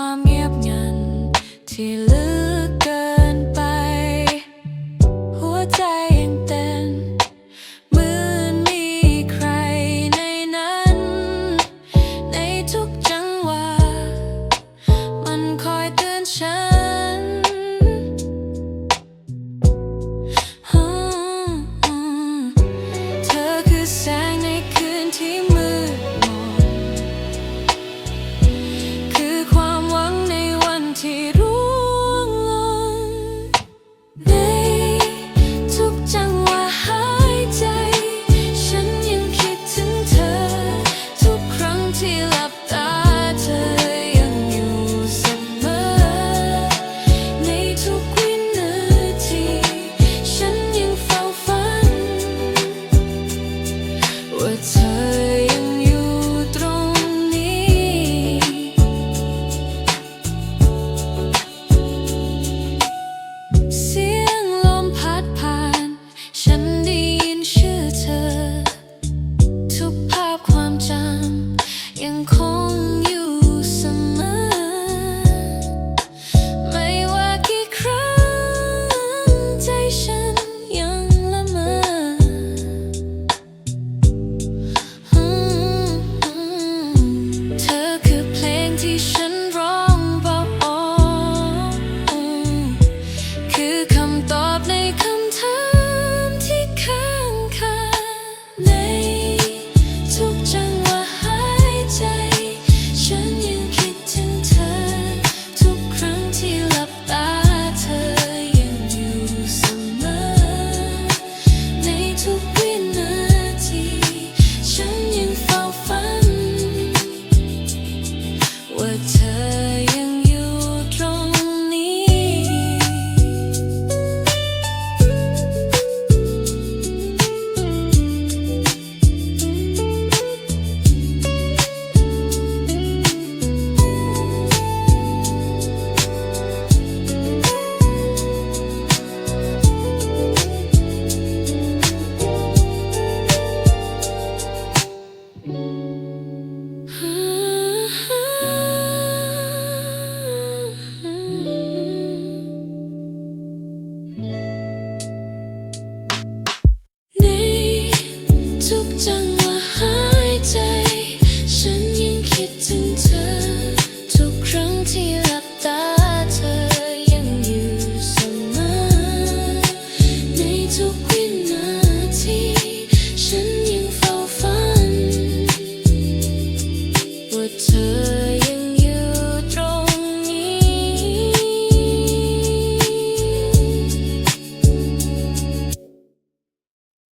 ความเงียบงัน ที่ลึกเกินไป หัวใจยังเต้นเหมือนมีใครในนั้น ในทุกจังหวะมันคอยเตือนฉัน เธอคือแสงในคืนที่มืด to